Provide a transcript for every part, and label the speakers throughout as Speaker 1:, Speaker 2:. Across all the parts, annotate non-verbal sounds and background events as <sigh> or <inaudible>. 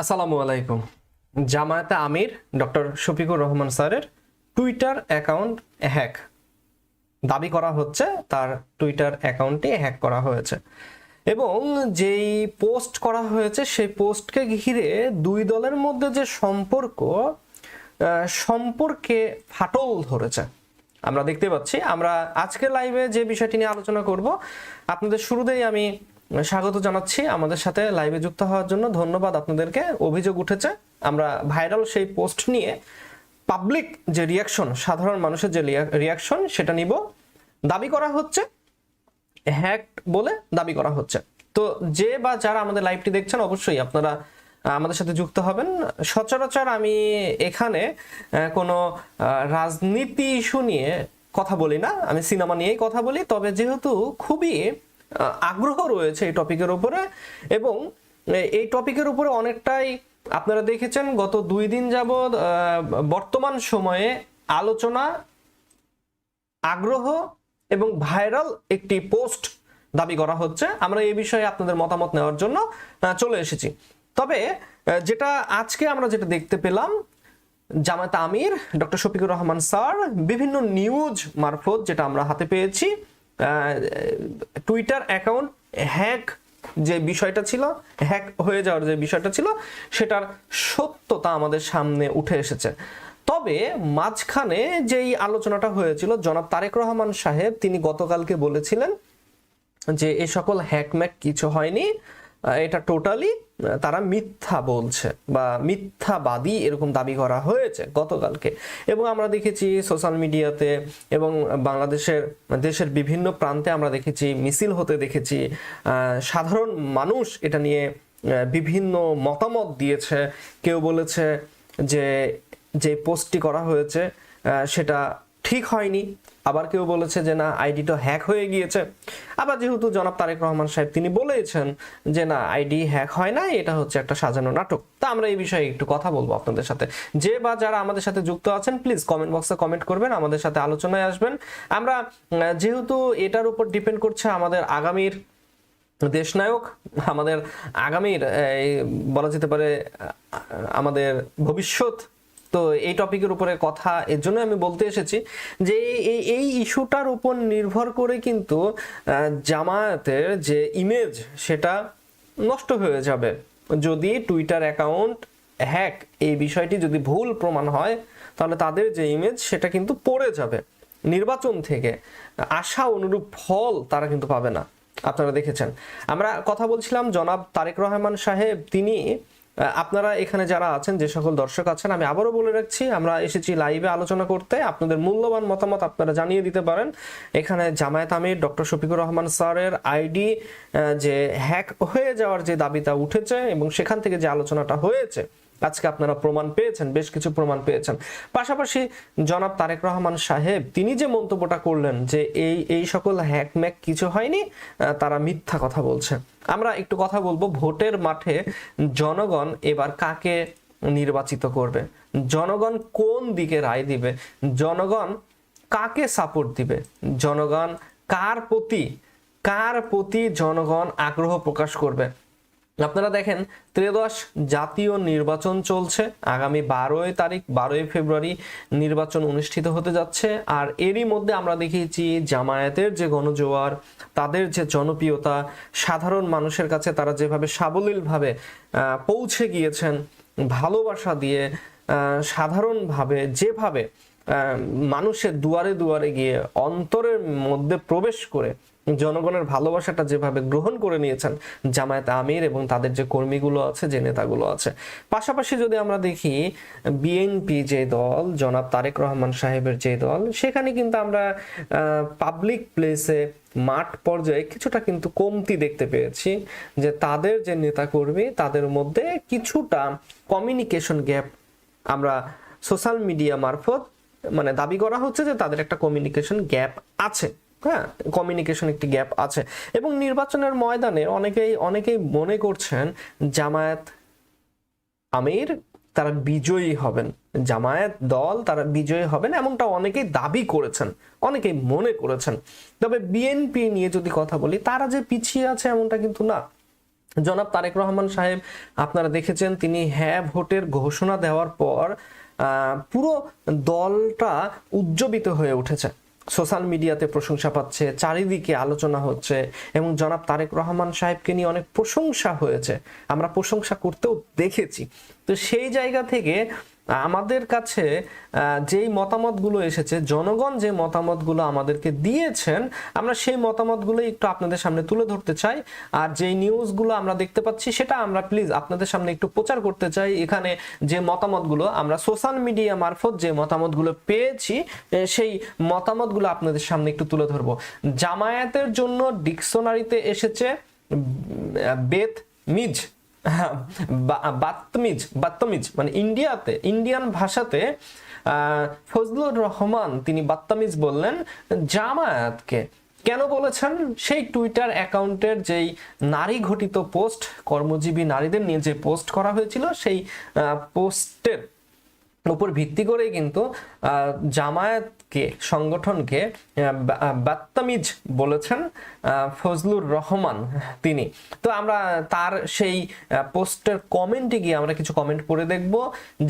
Speaker 1: আসসালামু আলাইকুম। জামায়াতে আমির ডক্টর শফিকুর রহমান স্যারের টুইটার অ্যাকাউন্ট হ্যাক। দাবি করা হচ্ছে তার টুইটার অ্যাকাউন্টটি হ্যাক করা হয়েছে এবং যেই পোস্ট করা হয়েছে সেই পোস্টকে ঘিরে দুই দলের মধ্যে যে সম্পর্ক সম্পর্কে ফাটল ধরেছে। আমরা দেখতে পাচ্ছি। আমরা আজকের লাইভে যে বিষয়টি নিয়ে আলোচনা করব, আপনাদের শুরুতেই আমি স্বাগত জানাচ্ছি আমাদের সাথে লাইভে যুক্ত হওয়ার জন্য। ধন্যবাদ, আপনাদেরকে। অভিযোগ উঠেছে, আমরা ভাইরাল সেই পোস্ট নিয়ে পাবলিক যে রিয়াকশন সাধারণ মানুষের যে রিয়াকশন সেটা নিব। দাবি করা হচ্ছে হ্যাক বলে দাবি করা হচ্ছে। তো যে বা যারা আমাদের লাইভটি দেখছেন, অবশ্যই আপনারা আমাদের সাথে যুক্ত হবেন। সচরাচর আমি এখানে কোনো রাজনীতি ইস্যু নিয়ে কথা বলি না। আমি সিনেমা নিয়েই কথা বলি, তবে যেহেতু খুবই আগ্রহ রয়েছে এই টপিকের উপরে এবং এই টপিকের উপরে অনেকটাই আপনারা দেখেছেন গত দুই দিন যাবৎ বর্তমান সময়ে আলোচনা, আগ্রহ এবং ভাইরাল একটি পোস্ট দাবি করা হচ্ছে। আমরা এই বিষয়ে আপনাদের মতামত নেওয়ার জন্য চলে এসেছি। তবে যেটা আজকে আমরা যেটা দেখতে পেলাম, জামায়াত আমির, ডক্টর শফিকুর রহমান স্যার, বিভিন্ন নিউজ মারফত যেটা আমরা হাতে পেয়েছি। টুইটার অ্যাকাউন্ট হ্যাক যে বিষয়টা ছিল হ্যাক হয়ে যাওয়ার যে বিষয়টা ছিল, সেটার সত্যতা আমাদের সামনে উঠে এসেছে। তবে মাঝখানে যেই আলোচনাটা হয়েছিল, জনাব তারেক রহমান সাহেব তিনি গতকালকে বলেছিলেন যে এ সকল হ্যাকম্যাক কিছু হয়নি এটা টোটালি তারা মিথ্যা বলছে বা মিথ্যাবাদী এরকম দাবি করা হয়েছে গতকালকে। এবং আমরা দেখেছি সোশ্যাল মিডিয়াতে এবং বাংলাদেশের, দেশের বিভিন্ন প্রান্তে আমরা দেখেছি, মিছিল হতে দেখেছি সাধারণ মানুষ এটা নিয়ে বিভিন্ন মতামত দিয়েছে। কেউ বলেছে যে যে পোস্টটি করা হয়েছে সেটা ঠিক হয়নি। আবার কেউ বলেছে যে, না আইডিটা হ্যাক হয়ে গিয়েছে। আবার যেহেতু জনাব তারেক রহমান সাহেব তিনি বলেছেন যে, না, আইডি হ্যাক হয় না এটা হচ্ছে একটা সাজানো নাটক। তা আমরা এই বিষয়ে একটু কথা বলব আপনাদের সাথে। যে বা যারা আমাদের সাথে যুক্ত আছেন প্লিজ কমেন্ট বক্সে কমেন্ট করবেন, আমাদের সাথে আলোচনায় আসবেন। আমরা যেহেতু এটার উপর ডিপেন্ড করছে আমাদের আগামীর দেশনায়ক, আমাদের আগামীর বলা যেতে পারে আমাদের ভবিষ্যৎ তো এই টপিকের উপরে কথা, এর জন্য আমি বলতে এসেছি যে এই এই ইস্যুটার উপর নির্ভর করে কিন্তু জামায়াতের যে ইমেজ সেটা নষ্ট হয়ে যাবে। যদি টুইটার অ্যাকাউন্ট হ্যাক এই বিষয়টি যদি ভুল প্রমাণ হয়, তাহলে তাদের যে ইমেজ সেটা কিন্তু পড়ে যাবে। নির্বাচন থেকে আশা অনুরূপ ফল তারা কিন্তু পাবে না। আপনারা দেখেছেন। আমরা কথা বলছিলাম জনাব তারেক রহমান সাহেব, তিনি আপনারা এখানে যারা আছেন, যে সকল দর্শক আছেন, আমি আবারও বলে রাখছি, আমরা এসেছি লাইভে আলোচনা করতে। আপনাদের মূল্যবান মতামত আপনারা জানিয়ে দিতে পারেন। এখানে জামায়াত আমির, ডক্টর শফিকুর রহমান স্যারের আইডি যে হ্যাক হয়ে যাওয়ার যে দাবিটা উঠেছে এবং সেখান থেকে যে আলোচনাটা হয়েছে আজকে আপনারা প্রমাণ পেয়েছেন, বেশ কিছু প্রমাণ পেয়েছেন। পাশাপাশি জনাব তারেক রহমান সাহেব, তিনি যে মন্তব্যটা করলেন যে এই এই সকল হ্যাকম্যাক কিছু হয়নি তারা মিথ্যা কথা বলছে। আমরা একটু কথা বলব, ভোটের মাঠে জনগণ এবার কাকে নির্বাচিত করবে? জনগণ কোন দিকে রায় দিবে? জনগণ কাকে সাপোর্ট দিবে? জনগণ কার প্রতি কার প্রতি জনগণ আগ্রহ প্রকাশ করবে? আপনারা দেখেন, ত্রয়োদশ জাতীয় নির্বাচন চলছে। আগামী বারোই তারিখ, বারোই ফেব্রুয়ারি নির্বাচন অনুষ্ঠিত হতে যাচ্ছে। আর এরই মধ্যে আমরা দেখেছি, জামায়াতের যে গণজোয়ার, তাদের যে জনপ্রিয়তা, সাধারণ মানুষের কাছে তারা যেভাবে সাবলীলভাবে পৌঁছে গিয়েছেন, ভালোবাসা দিয়ে সাধারণভাবে যেভাবে মানুষের দুয়ারে দুয়ারে গিয়ে অন্তরের মধ্যে প্রবেশ করে জনগণের ভালোবাসাটা যেভাবে গ্রহণ করে নিয়েছেন, জামায়াত আমির এবং তাদের যে কর্মীগুলো আছে, যে নেতাগুলো আছে। পাশাপাশি যদি আমরা দেখি, বিএনপি যে দল, জনাব তারেক রহমান সাহেবের যে দল, সেখানে কিন্তু আমরা পাবলিক প্লেসে মাঠ পর্যায়ে কিছুটা কিন্তু কমতি দেখতে পেয়েছি, যে তাদের যে নেতাকর্মী, তাদের মধ্যে কিছুটা কমিউনিকেশন গ্যাপ আমরা সোশ্যাল মিডিয়া মারফত মানে দাবি করা হচ্ছে যে তাদের একটা কমিউনিকেশন গ্যাপ আছে। হ্যাঁ কমিউনিকেশন একটি গ্যাপ আছে। এবং নির্বাচনের ময়দানে অনেকেই অনেকেই মনে করছেন, জামায়াত আমির, তারা বিজয়ী হবেন। জামায়াত দল, তারা বিজয়ী হবেন, এমনটা অনেকেই দাবি করেছেন, অনেকেই মনে করেছেন। তবে বিএনপি নিয়ে যদি কথা বলি, তারা যে পিছিয়ে আছে এমনটা কিন্তু না। জনাব তারেক রহমান সাহেব, আপনারা দেখেছেন, তিনি হ্যাঁ ভোটের ঘোষণা দেওয়ার পর পুরো দলটা উজ্জীবিত হয়ে উঠেছে। সোশ্যাল মিডিয়াতে প্রশংসা পাচ্ছে, চারিদিকে আলোচনা হচ্ছে এবং জনাব তারেক রহমান সাহেবকে নিয়ে অনেক প্রশংসা হয়েছে। আমরা প্রশংসা করতেও দেখেছি। তো সেই জায়গা থেকে, আমাদের কাছে যেই মতামতগুলো এসেছে, জনগণ যে মতামতগুলো আমাদেরকে দিয়েছেন, আমরা সেই মতামতগুলো একটু আপনাদের সামনে তুলে ধরতে চাই। আর যেই নিউজগুলো আমরা দেখতে পাচ্ছি, সেটা আমরা প্লিজ আপনাদের সামনে একটু প্রচার করতে চাই। এখানে যে মতামতগুলো, আমরা সোশ্যাল মিডিয়া মারফত যে মতামতগুলো পেয়েছি সেই মতামতগুলো আপনাদের সামনে একটু তুলে ধরবো। জামায়াতের জন্য ডিকশনারিতে এসেছে বেত মিজ বা- বাত্তমিজ বাত্তমিজ মানে ইন্ডিয়াতে ইন্ডিয়ান ভাষাতে ফজলুর রহমান তিনি বাত্তামিজ বললেন জামায়াতকে কেন বলেছেন? সেই টুইটার অ্যাকাউন্টের যেই নারী ঘটিত পোস্ট কর্মজীবী নারীদের নিয়ে যে পোস্ট করা হয়েছিল সেই পোস্টের উপর ভিত্তি করেই কিন্তু আহ, জামায়াতকে সংগঠনকে বাত্তামিজ বলেছেন ফজলুর রহমান তিনি। তো আমরা তার সেই পোস্টের কমেন্টে গিয়ে আমরা কিছু কমেন্ট পড়ে দেখব।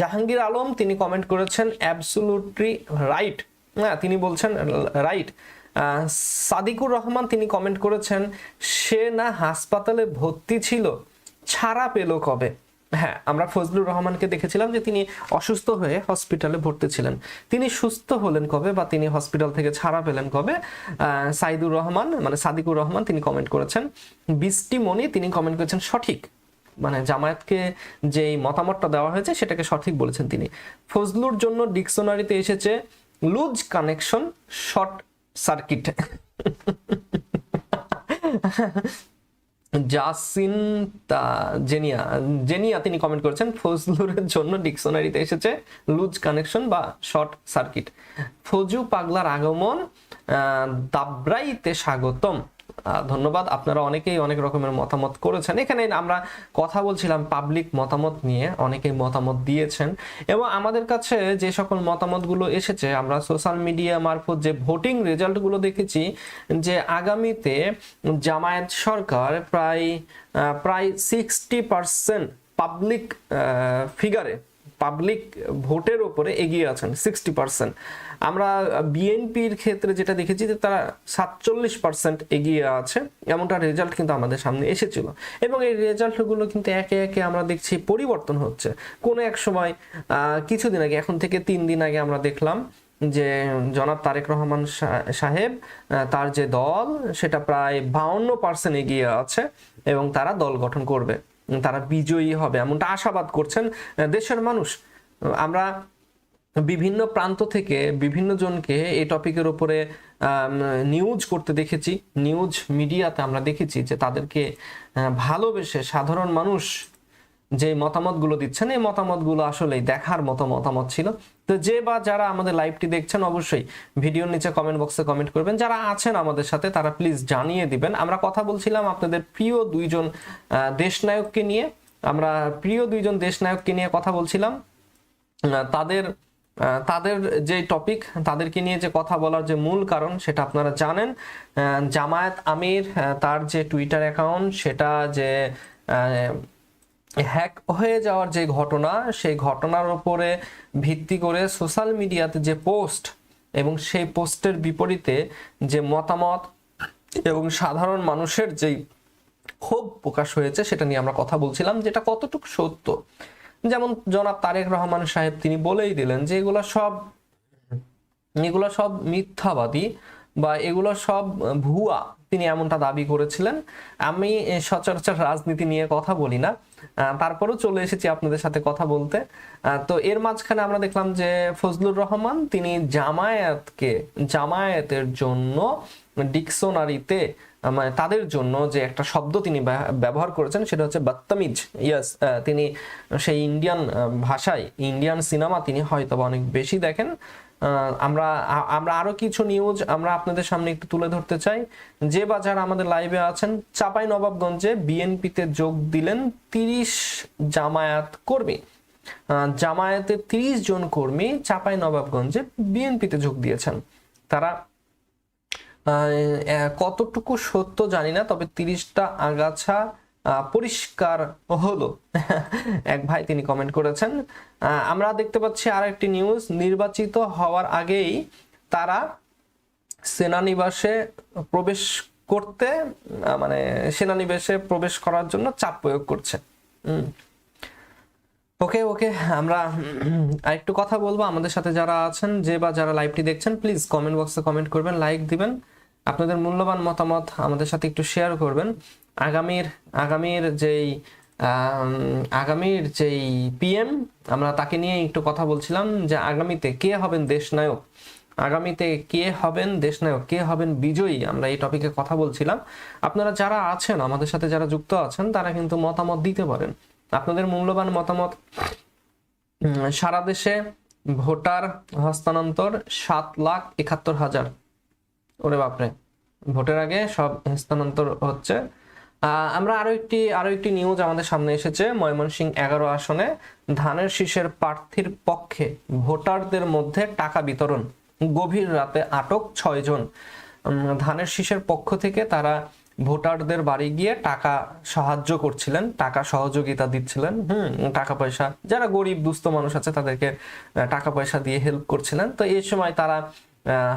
Speaker 1: জাহাঙ্গীর আলম তিনি কমেন্ট করেছেন অ্যাবসুলুটলি রাইট হ্যাঁ তিনি বলছেন রাইট সাদিকুর রহমান তিনি কমেন্ট করেছেন, সে না হাসপাতালে ভর্তি ছিল, ছাড়া পেল কবে? হ্যাঁ আমরা ফজলুর রহমানকে দেখেছিলাম যে তিনি অসুস্থ হয়ে হসপিটালে ভর্তি ছিলেন। তিনি সুস্থ হলেন কবে বা তিনি হসপিটাল থেকে ছাড়া পেলেন কবে? সাইদুর রহমান মানে সাদিকুর রহমান তিনি কমেন্ট করেছেন। বৃষ্টি মনি তিনি কমেন্ট করেছেন সঠিক। মানে জামায়াতকে যেই মতামতটা দেওয়া হয়েছে সেটাকে সঠিক বলেছেন তিনি। ফজলুর জন্য ডিকশনারিতে এসেছে, লুজ কানেকশন, শর্ট সার্কিট। <laughs> জাসিন তা, জেনিয়া জেনিয়া তিনি কমেন্ট করেছেন, ফজলুরের জন্য ডিকশনারিতে এসেছে লুজ কানেকশন বা শর্ট সার্কিট। ফজু পাগলার আগমন দাবরাইতে স্বাগতম। ধন্যবাদ। আপনারা অনেকেই অনেক রকমের মতামত করেছেন। এখানে আমরা কথা বলছিলাম পাবলিক মতামত নিয়ে। অনেকেই মতামত দিয়েছেন। এবং আমাদের কাছে যে সকল মতামতগুলো এসেছে, আমরা সোশ্যাল মিডিয়া মারফত যে ভোটিং রেজাল্টগুলো দেখেছি, যে আগামীতে জামায়াত সরকার প্রায় প্রায় সিক্সটি পার্সেন্ট পাবলিক ফিগারে পাবলিক ভোটের উপরে এগিয়ে আছেন সিক্সটি পার্সেন্ট আমরা বিএনপির ক্ষেত্রে যেটা দেখেছি যে তারা সাতচল্লিশ পার্সেন্ট এগিয়ে আছে, এমনটা রেজাল্ট কিন্তু আমাদের সামনে এসেছিল। এবং এই রেজাল্টগুলো কিন্তু একে একে আমরা দেখছি পরিবর্তন হচ্ছে। কোনো এক সময় কিছুদিন আগে, এখন থেকে তিন দিন আগে আমরা দেখলাম যে জনাব তারেক রহমান সাহেব তার যে দল, সেটা প্রায় বাউন্ন পার্সেন্ট এগিয়ে আছে এবং তারা দল গঠন করবে। তারা বিজয়ী হবে। এমনটা আশাবাদ করছেন দেশের মানুষ। আমরা বিভিন্ন প্রান্ত থেকে বিভিন্ন জনকে এই টপিকের উপরে নিউজ করতে দেখেছি। নিউজ মিডিয়াতে আমরা দেখেছি যে তাদেরকে ভালোবেসে সাধারণ মানুষ যে মতামতগুলো দিচ্ছেন, এই মতামতগুলো আসলেই দেখার মতো মতামত ছিল। তো যে বা যারা আমাদের লাইভটি দেখছেন, অবশ্যই ভিডিওর নিচে কমেন্ট বক্সে কমেন্ট করবেন। যারা আছেন আমাদের সাথে, তারা প্লিজ জানিয়ে দিবেন। আমরা কথা বলছিলাম আপনাদের প্রিয় দুইজন দেশনায়ককে নিয়ে। আমরা প্রিয় দুইজন দেশনায়ককে নিয়ে কথা বলছিলাম। তাদের তাদের যে টপিক তাদেরকে নিয়ে যে কথা বলার যে মূল কারণ, সেটা আপনারা জানেন। জামায়াত আমির তার যে টুইটার অ্যাকাউন্ট সেটা যে হ্যাক হয়ে যাওয়ার যে ঘটনা, সেই ঘটনার উপরে ভিত্তি করে সোশ্যাল মিডিয়াতে যে পোস্ট এবং সেই পোস্টের বিপরীতে যে মতামত এবং সাধারণ মানুষের যেই ক্ষোভ প্রকাশ হয়েছে, সেটা নিয়ে আমরা কথা বলছিলাম, যেটা কতটুকু সত্য। যেমন জনাব তারেক রহমান সাহেব তিনি বলেই দিলেন যে এগুলো সব এগুলো সব মিথ্যাবাদী বা এগুলো সব ভুয়া। তিনি এমনটা দাবি করেছিলেন। আমি সচরাচর রাজনীতি নিয়ে কথা বলি না। তারপরেও চলে এসেছি আপনাদের সাথে কথা বলতে। তো এর মাঝখানে আমরা দেখলাম যে ফজলুর রহমান, তিনি জামায়াতকে, জামায়াতের জন্য ডিকশনারিতে মানে তাদের জন্য যে একটা শব্দ তিনি ব্যবহার করেছেন, সেটা হচ্ছে বাত্তামিজ ইয়াস তিনি সেই ইন্ডিয়ান ভাষায় ইন্ডিয়ান সিনেমা তিনি হয়তো অনেক বেশি দেখেন। আমরা আমরা আরও কিছু নিউজ আমরা আপনাদের সামনে একটু তুলে ধরতে চাই। যে বা যারা আমাদের লাইভে আছেন, চাপাই নবাবগঞ্জে বিএনপিতে যোগ দিলেন তিরিশ জামায়াত কর্মী। জামায়াতের তিরিশ জন কর্মী চাপাই নবাবগঞ্জে বিএনপিতে যোগ দিয়েছেন। তারা কতটুকু সত্য জানি না, তবে তিরিশটা আগাছা পরিষ্কার হলো। এক ভাই তিনি কমেন্ট করেছেন আমরা দেখতে পাচ্ছি আর একটি নিউজ নির্বাচিত হওয়ার আগেই তারা সেনানিবাসে প্রবেশ করতে মানে সেনানিবাসে প্রবেশ করার জন্য চাপ প্রয়োগ করছে। ওকে ওকে, আমরা আরেকটু কথা বলব। আমাদের সাথে যারা আছেন, যে বা যারা লাইভটি দেখছেন প্লিজ কমেন্ট বক্সে কমেন্ট করবেন লাইক দিবেন। আপনাদের মূল্যবান মতামত আমাদের সাথে একটু শেয়ার করবেন। আগামীর আগামীর যেই আগামীর যেই পিএম আমরা তাকে নিয়ে একটু কথা বলছিলাম যে আগামীতে কে হবেন দেশনায়ক? আগামীতে কে হবেন দেশনায়ক? কে হবেন বিজয়ী? আমরা এই টপিকে কথা বলছিলাম। আপনারা যারা আছেন, আমাদের সাথে যারা যুক্ত আছেন, তারা কিন্তু মতামত দিতে পারেন। আপনাদের মূল্যবান মতামত সারা দেশে ভোটার হস্তান্তর সাত লাখ একাত্তর হাজার। ওরে বাপরে। ভোটের আগে সব হস্তান্তর হচ্ছে। আমরা আরও একটি আরও একটি নিউজ আমাদের সামনে এসেছে। ময়মনসিংহ এগারো আসনে ধানের শীষের প্রার্থীর পক্ষে ভোটারদের মধ্যে টাকা বিতরণ। গভীর রাতে আটক ছয় জন। ধানের শীষের পক্ষ থেকে তারা ভোটারদের বাড়ি গিয়ে টাকা সাহায্য করছিলেন, টাকা সহযোগিতা দিচ্ছিলেন, হুম, টাকা পয়সা। যারা গরিব, দুস্থ মানুষ আছে তাদেরকে টাকা পয়সা দিয়ে হেল্প করছিলেন। তো এই সময় তারা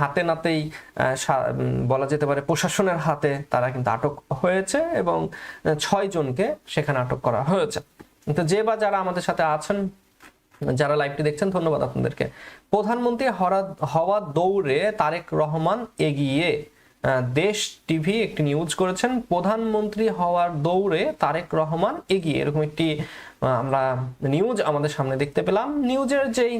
Speaker 1: হাতে নাতেই বলা যেতে পারে প্রশাসনের হাতে তারা কিন্তু আটক হয়েছে এবং ছয় জনকে সেখানে আটক করা হয়েছে। তো যে বা যারা আমাদের সাথে আছেন, যারা লাইভটি দেখছেন, ধন্যবাদ আপনাদেরকে। প্রধানমন্ত্রী হওয়া দৌড়ে তারেক রহমান এগিয়ে দেশ টিভি একটি নিউজ করেছেন, প্রধানমন্ত্রী হওয়ার দৌড়ে তারেক রহমান এগিয়ে। এরকম একটি আমরা নিউজ আমাদের সামনে দেখতে পেলাম। নিউজের যেই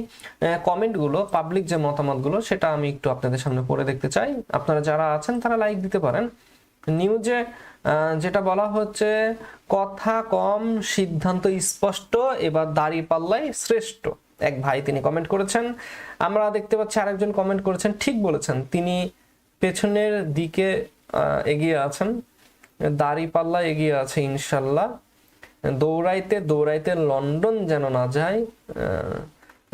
Speaker 1: কমেন্টগুলো পাবলিক যে মতামতগুলো সেটা আমি একটু আপনাদের সামনে পড়ে দেখতে চাই। আপনারা যারা আছেন, তারা লাইক দিতে পারেন। নিউজে যেটা বলা হচ্ছে, কথা কম, সিদ্ধান্ত স্পষ্ট, এবার দাড়ি পাল্লাই শ্রেষ্ঠ। এক ভাই তিনি কমেন্ট করেছেন। আমরা দেখতে পাচ্ছি আরেকজন কমেন্ট করেছেন, ঠিক বলেছেন। তিনি পেছনের দিকে এগিয়ে আছেন। দাড়ি পাল্লা এগিয়ে আছে, ইনশাল্লাহ। দৌড়াইতে দৌড়াইতে লন্ডন যেন না যায়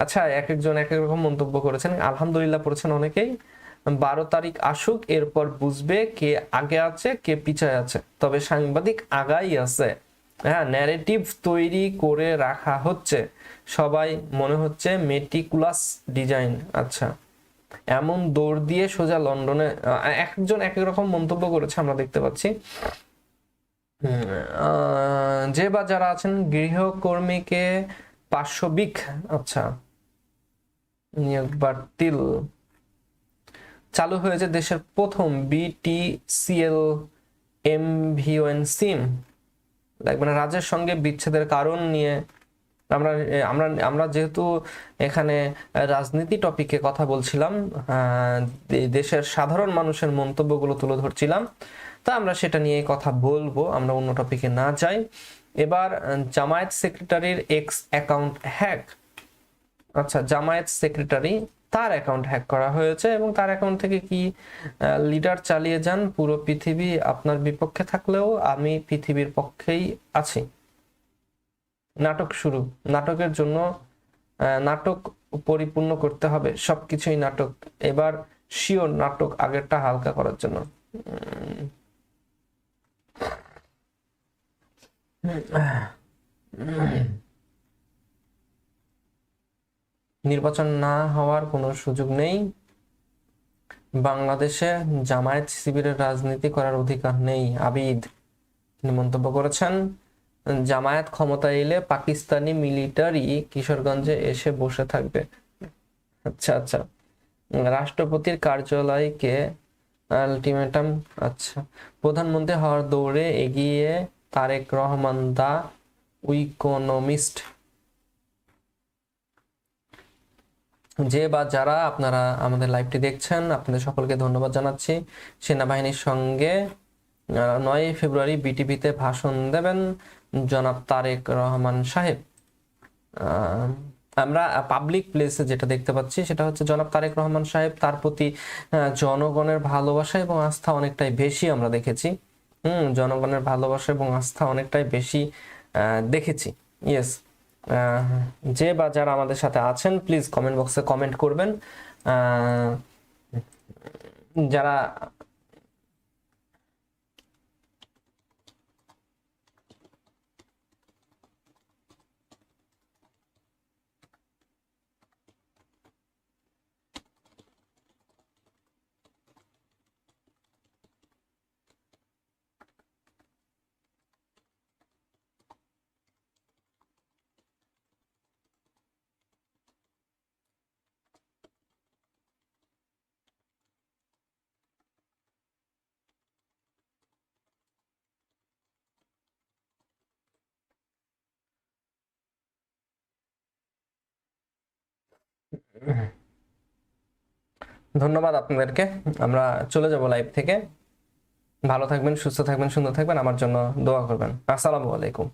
Speaker 1: আচ্ছা এক একজন এক এক রকম মন্তব্য করেছেন। আলহামদুলিল্লাহ পড়েছেন অনেকেই। বারো তারিখ আসুক, এরপর বুঝবে কে আগে আছে, কে পিছায় আছে। তবে সাংবাদিক আগাই আছে। হ্যাঁ ন্যারেটিভ তৈরি করে রাখা হচ্ছে। সবাই মনে হচ্ছে মেটিকুলাস ডিজাইন আচ্ছা। এমন দৌড় দিয়ে সোজা লন্ডনে একজন এক এক রকম মন্তব্য করেছে, আমরা দেখতে পাচ্ছি। যে বা যারা আছেন, গৃহকর্মীকে পার্শ্ববিক আচ্ছা নিয়োগ বাতিল চালু হয়েছে দেশের প্রথম বিটিসিএল এমভিওএন সিম। দেখবেন মানে রাজ্যের সঙ্গে বিচ্ছেদের কারণ নিয়ে আমরা আমরা আমরা যেহেতু এখানে রাজনীতি টপিকে কথা বলছিলাম দেশের সাধারণ মানুষের মন্তব্যগুলো তুলে ধরছিলাম, তা আমরা সেটা নিয়ে কথা বলব, আমরা অন্য টপিকে না যাই। এবার জামায়াত সেক্রেটারির এক্স অ্যাকাউন্ট হ্যাক আচ্ছা জামায়াত সেক্রেটারি তার অ্যাকাউন্ট হ্যাক করা হয়েছে এবং তার অ্যাকাউন্ট থেকে কি লিডার চালিয়ে যান পুরো পৃথিবী আপনার বিপক্ষে থাকলেও, আমি পৃথিবীর পক্ষেই আছি। নাটক শুরু। নাটকের জন্য নাটক পরিপূর্ণ করতে হবে, সবকিছুই নাটক। এবার শিওর নাটক আগেরটা হালকা করার জন্য। নির্বাচন না হওয়ার কোনো সুযোগ নেই। বাংলাদেশে জামায়াত শিবিরের রাজনীতি করার অধিকার নেই, আবিদ। তিনি মন্তব্য করেছেন জামায়াত ক্ষমতা এলে পাকিস্তানি মিলিটারি কিশোরগঞ্জে এসে বসে থাকবে। আচ্ছা আচ্ছা। রাষ্ট্রপতির কার্যালয়কে আলটিমেটাম আচ্ছা। প্রধানমন্ত্রী হওয়ার দৌড়ে এগিয়ে তারেক রহমান দা ইকোনমিস্ট। যে বা যারা আপনারা আমাদের লাইভটি দেখছেন, আপনাদের সকলকে ধন্যবাদ জানাচ্ছি। সেনাবাহিনীর সঙ্গে নয় ফেব্রুয়ারি বিটিভিতে ভাষণ দেবেন। জনাব তারেক রহমান সাহেব। আমরা পাবলিক প্লেসে যেটা দেখতে পাচ্ছি, সেটা হচ্ছে জনাব তারেক রহমান সাহেব তার প্রতি জনগণের ভালোবাসা এবং আস্থা অনেকটাই বেশি আমরা দেখেছি। হুম, জনগণের ভালোবাসা এবং আস্থা অনেকটাই বেশি দেখেছি। ইয়েস যে বা যারা আমাদের সাথে আছেন প্লিজ কমেন্ট বক্সে কমেন্ট করবেন। যারা ধন্যবাদ আপনাদেরকে। আমরা চলে যাব লাইভ থেকে। ভালো থাকবেন, সুস্থ থাকবেন, সুন্দর থাকবেন। আমার জন্য দোয়া করবেন। আসসালামু আলাইকুম।